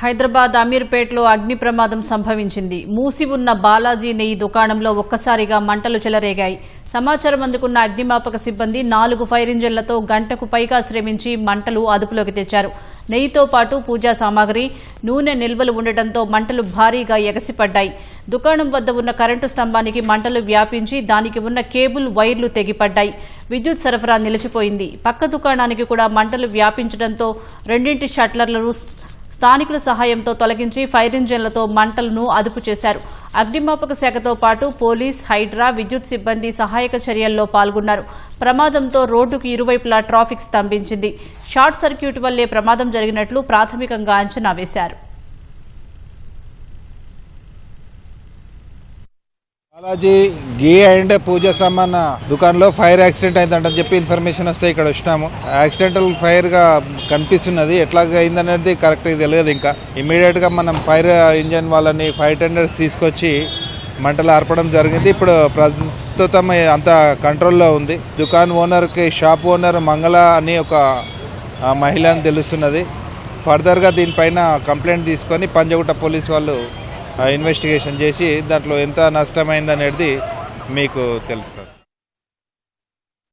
హైదరాబాద్ అమీర్పేట్లో అగ్ని ప్రమాదం సంభవించింది. మూసి ఉన్న బాలాజీ నెయ్యి దుకాణంలో ఒక్కసారిగా మంటలు చెలరేగాయి. సమాచారం అందుకున్న అగ్నిమాపక సిబ్బంది నాలుగు ఫైర్ ఇంజన్లతో గంటకు పైగా శ్రమించి మంటలు అదుపులోకి తెచ్చారు. నెయ్యితో పాటు పూజా సామాగ్రి నూనె నిల్వలు ఉండటంతో మంటలు భారీగా ఎగసిపడ్డాయి. దుకాణం వద్ద ఉన్న కరెంటు స్తంభానికి మంటలు వ్యాపించి దానికి ఉన్న కేబుల్ వైర్లు తెగిపడ్డాయి. విద్యుత్ సరఫరా నిలిచిపోయింది. పక్క దుకాణానికి కూడా మంటలు వ్యాపించడంతో రెండింటి షట్లర్లను స్థానికుల సహాయంతో తొలగించి ఫైర్ ఇంజన్లతో మంటలను అదుపు చేశారు. అగ్నిమాపక శాఖతో పాటు పోలీస్ హైడ్రా విద్యుత్ సిబ్బంది సహాయక చర్యల్లో పాల్గొన్నారు. ప్రమాదంతో రోడ్డుకు ఇరువైపులా ట్రాఫిక్ స్తంభించింది. షార్ట్ సర్క్యూట్ వల్లే ప్రమాదం జరిగినట్లు ప్రాథమికంగా అంచనా వేశారు. బాలాజీ గీ అండ్ పూజ సామాన్ దుకాణంలో ఫైర్ యాక్సిడెంట్ అయిందంటని చెప్పి ఇన్ఫర్మేషన్ వస్తే ఇక్కడ వచ్చినాము. యాక్సిడెంటల్ ఫైర్గా కనిపిస్తున్నది. ఎట్లా అయిందనేది కరెక్ట్ తెలియదు ఇంకా. ఇమీడియట్గా మనం ఫైర్ ఇంజన్ వాళ్ళని ఫైర్ టెండర్స్ తీసుకొచ్చి మంటలు ఆర్పడం జరిగింది. ఇప్పుడు ప్రస్తుతం అంత కంట్రోల్లో ఉంది. దుకాన్ ఓనర్కి షాప్ ఓనర్ మంగళ అని ఒక మహిళ అని తెలుస్తున్నది. ఫర్దర్గా దీనిపైన కంప్లైంట్ తీసుకొని పంజగుట్ట పోలీస్ వాళ్ళు ఇన్వెస్టిగేషన్ చేసి దాంట్లో ఎంత నష్టమైందనేది మీకు తెలుస్తుంది.